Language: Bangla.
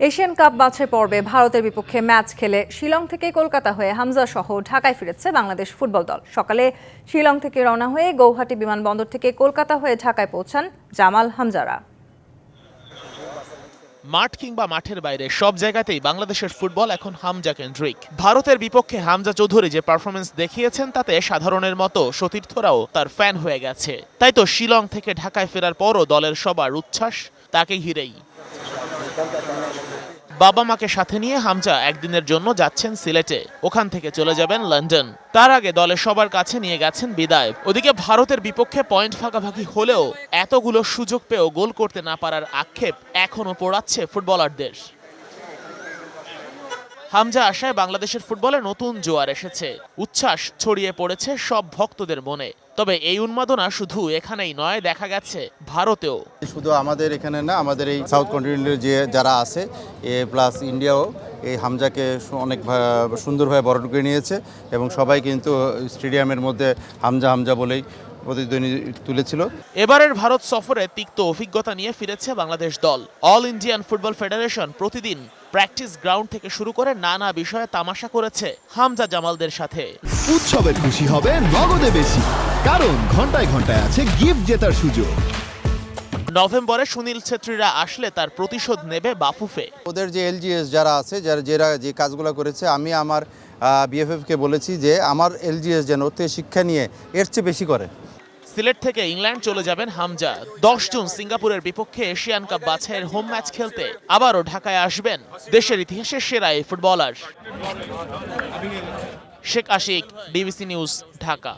এশিয়ান কাপ বাছাই পর্বে ভারতের বিপক্ষে ম্যাচ খেলে শিলং থেকে কলকাতা হয়ে হামজা সহ ঢাকায় ফিরেছে বাংলাদেশ ফুটবল দল। সকালে শিলং থেকে রওনা হয়ে গৌহাটি বিমানবন্দর থেকে কলকাতা হয়ে ঢাকায় পৌঁছান জামাল হামজারা। মাঠ কিংবা মাঠের বাইরে সব জায়গাতেই বাংলাদেশের ফুটবল এখন হামজা কেন্দ্রিক। ভারতের বিপক্ষে হামজা চৌধুরী যে পারফরমেন্স দেখিয়েছেন তাতে সাধারণের মতো সতীর্থরাও তার ফ্যান হয়ে গেছে। তাই তো শিলং থেকে ঢাকায় ফেরার পরও দলের সবার উচ্ছ্বাস তাকে ঘিরেই। বাবা মাকে সাথে নিয়ে হামজা একদিনের জন্য যাচ্ছেন সিলেটে। ওখান থেকে চলে যাবেন লন্ডন। তার আগে দলের সবার কাছে নিয়ে গেছেন বিদায়। ওদিকে ভারতের বিপক্ষে পয়েন্ট ফাঁকাফাঁকি হলেও এতগুলো সুযোগ পেয়েও গোল করতে না পারার আক্ষেপ এখনও পোড়াচ্ছে ফুটবলারদের। হামজা আশায় বাংলাদেশের ফুটবলে নতুন জোয়ার এসেছে। উচ্ছ্বাস ছড়িয়ে পড়েছে সব ভক্তদের মনে। তবে এই উন্মাদনা শুধু এখানেই নয় দেখা গেছে ভারতেও। শুধু আমাদের এখানে না আমাদের এই সাউথ কন্টিনেন্টের যে যারা আছে এ প্লাস ইন্ডিয়াও এই হামজাকে অনেক সুন্দরভাবে বরণ করে নিয়েছে এবং সবাই কিন্তু স্টেডিয়ামের মধ্যে হামজা হামজা বলেই প্রতিদ্বন্দ্বী তুলেছিল। এবারের ভারত সফরে তিক্ত অভিজ্ঞতা নিয়ে ফিরেছে বাংলাদেশ দল। অল ইন্ডিয়ান ফুটবল ফেডারেশন প্রতিদিন প্র্যাকটিস গ্রাউন্ড থেকে শুরু করে নানা বিষয়ে তামাশা করেছে হামজা জামালদের সাথে। উৎসবের খুশি হবে নগদে বেশি কারণ ঘন্টায় ঘন্টায় আছে গিফট জেতার সুযোগ। নভেম্বরে সুনীল ছেত্রীরা আসলে তার প্রতিশোধ নেবে বাফুফে। ওদের যে এলজিএস যারা আছে যারা যারা যে কাজগুলো করেছে আমি আমার বিএফএফকে বলেছি যে আমার এলজিএস যেন ওতে শিক্ষা নিয়ে এর চেয়ে বেশি করে। সিলেট থেকে ইংল্যান্ড চলে যাবেন হামজা। দশ জুন সিঙ্গাপুরের বিপক্ষে এশিয়ান কাপ বাছাইয়ের হোম ম্যাচ খেলতে আবারও ঢাকায় আসবেন দেশের ইতিহাসের সেরা এই footballer. Sheikh Ashiq DBC news, Dhaka.